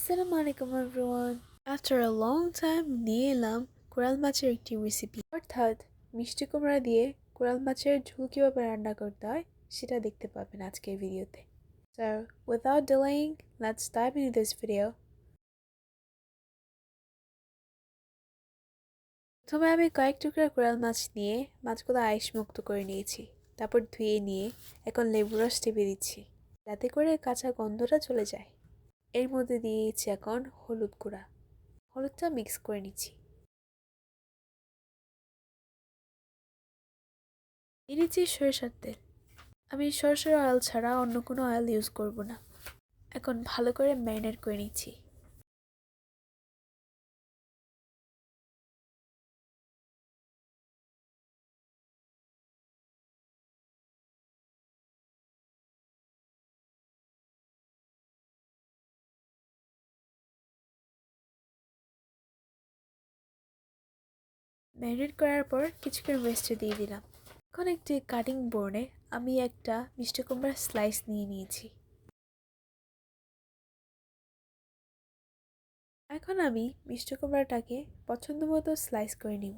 আসসালামু আলাইকুম everyone after a long time নিয়ে এলাম কোরাল মাছের একটি রেসিপি অর্থাৎ মিষ্টি কুমড়া দিয়ে কোরাল মাছের ঝোল কীভাবে রান্না করতে হয় সেটা দেখতে পাবেন আজকের ভিডিওতে। So without delaying, let's dive into this video. প্রথমে আমি কয়েক টুকরা কোরাল মাছ নিয়ে মাছগুলো আইস মুক্ত করে নিয়েছি। তারপর ধুয়ে নিয়ে এখন লেবু রস টিপে দিচ্ছি। যাতে করে কাঁচা গন্ধটা চলে যায়। এর মধ্যে দিয়েছি এখন হলুদ গুঁড়া। হলুদটা মিক্স করে নিচ্ছি। দিয়ে দিচ্ছি সরিষার তেল। আমি সরষের অয়েল ছাড়া অন্য কোনো অয়েল ইউজ করব না। এখন ভালো করে ম্যারিনেট করে নিচ্ছি। ম্যারিনেট করার পর কিছুক্ষণ রেস্টে দিয়ে দিলাম। এখন একটি কাটিং বোর্ডে আমি একটা মিষ্টি কুমড়ার স্লাইস নিয়ে নিয়েছি। এখন আমি মিষ্টি কুমড়াটাকে পছন্দ মতো স্লাইস করে নিব।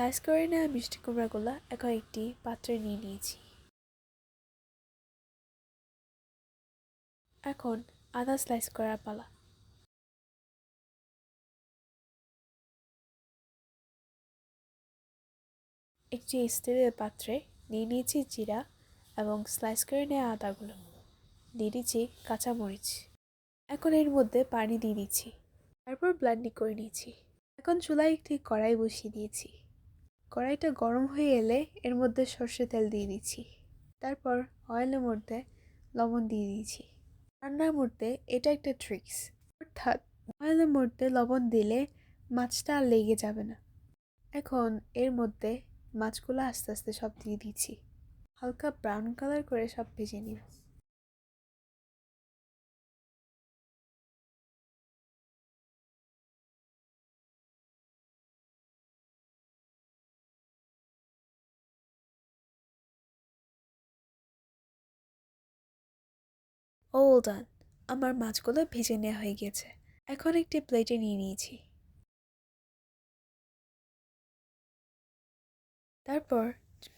স্লাইস করে নেওয়া মিষ্টি কুমড়াগুলো এখন একটি পাত্রে নিয়ে নিয়েছি। এখন আদা স্লাইস করার পালা। একটি স্টিলের পাত্রে নিয়ে নিয়েছি জিরা এবং স্লাইস করে নেওয়া আদাগুলো। দিয়ে দিচ্ছি কাঁচামরিচ। এখন এর মধ্যে পানি দিয়ে দিচ্ছি। তারপর ব্লান্ডি করে নিয়েছি। এখন চুলায় একটি কড়াই বসিয়ে দিয়েছি। কড়াইটা গরম হয়ে এলে এর মধ্যে সর্ষে তেল দিয়ে দিচ্ছি। তারপর অয়েলের মধ্যে লবণ দিয়ে দিয়েছি রান্নার মধ্যে এটা একটা ট্রিক্স অর্থাৎ অয়েলের মধ্যে লবণ দিলে মাছটা আর লেগে যাবে না। এখন এর মধ্যে মাছগুলো আস্তে আস্তে সব দিয়ে দিচ্ছি। হালকা ব্রাউন কালার করে সব ভেজে নিব। ওল ডান আমার মাছগুলো ভেজে নেওয়া হয়ে গেছে। এখন একটি প্লেটে নিয়ে নিয়েছি। তারপর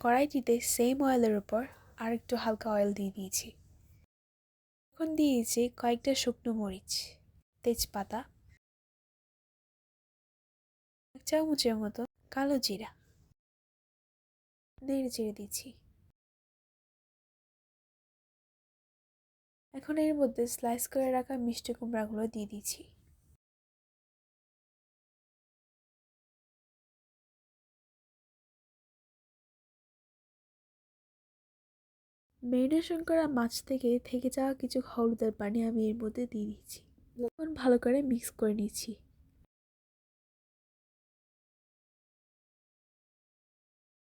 কড়াইটিতে সেম অয়েলের উপর আর একটু হালকা অয়েল দিয়ে দিয়েছি। এখন দিয়েছি কয়েকটা শুকনো মরিচ, তেজপাতা, এক চামচের মতো কালো জিরা। নেড়ে চেড়ে দিচ্ছি। এখন এর মধ্যে স্লাইস করে রাখা মিষ্টি কুমড়াগুলো দিয়ে দিচ্ছি। মেরিনেশন করা মাছ থেকে থেকে যাওয়া কিছু হলুদের পানি আমি এর মধ্যে দিয়ে দিচ্ছি। এখন ভালো করে মিক্স করে নিচ্ছি।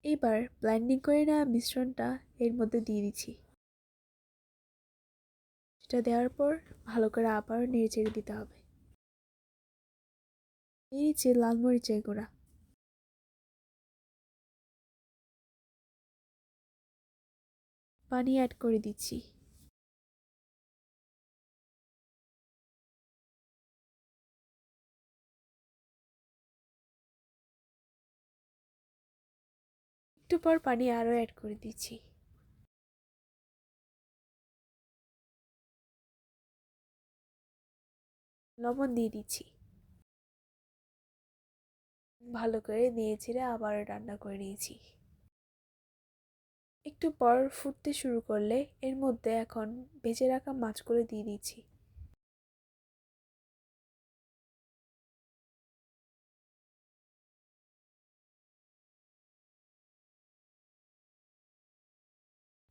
এবার ব্ল্যান্ডিং করে নেওয়া মিশ্রণটা এর মধ্যে দিয়ে দিচ্ছি। সেটা দেওয়ার পর ভালো করে আবারও নেড়ে চেড়ে দিতে হবে। নিয়েছি লাল মরিচের গুঁড়া। পানি অ্যাড করে দিচ্ছি। একটু পর পানি আরও অ্যাড করে দিচ্ছি। লবণ দিয়ে দিচ্ছি। ভালো করে নিয়ে ছেড়ে আবার রান্না করে নিয়েছি। একটু পর ফুটতে শুরু করলে এর মধ্যে এখন ভেজে রাখা মাছগুলো দিয়ে দিচ্ছি।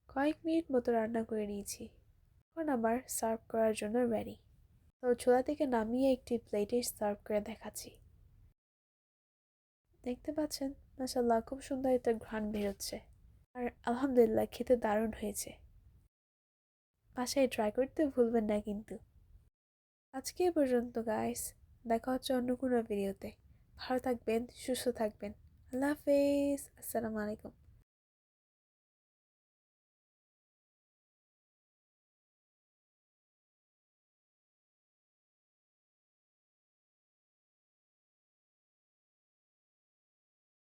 কয়েক মিনিট মতো রান্না করে নিয়েছি। এখন আবার সার্ভ করার জন্য রেডি তো ছোলা থেকে নামিয়ে একটি প্লেটে সার্ভ করে দেখাচ্ছি। দেখতে পাচ্ছেন মাসাল্লাহ খুব সুন্দর একটা ঘ্রাণ বেরোচ্ছে। আর আলহামদুলিল্লাহ, খেতে দারুণ হয়েছে। বাসায় ট্রাই করতে ভুলবেন না কিন্তু। আজকে এ পর্যন্ত গাইস দেখা হচ্ছে অন্য কোনো ভিডিওতে ভালো থাকবেন, সুস্থ থাকবেন। আল্লাহ হাফেজ, আসসালামু আলাইকুম।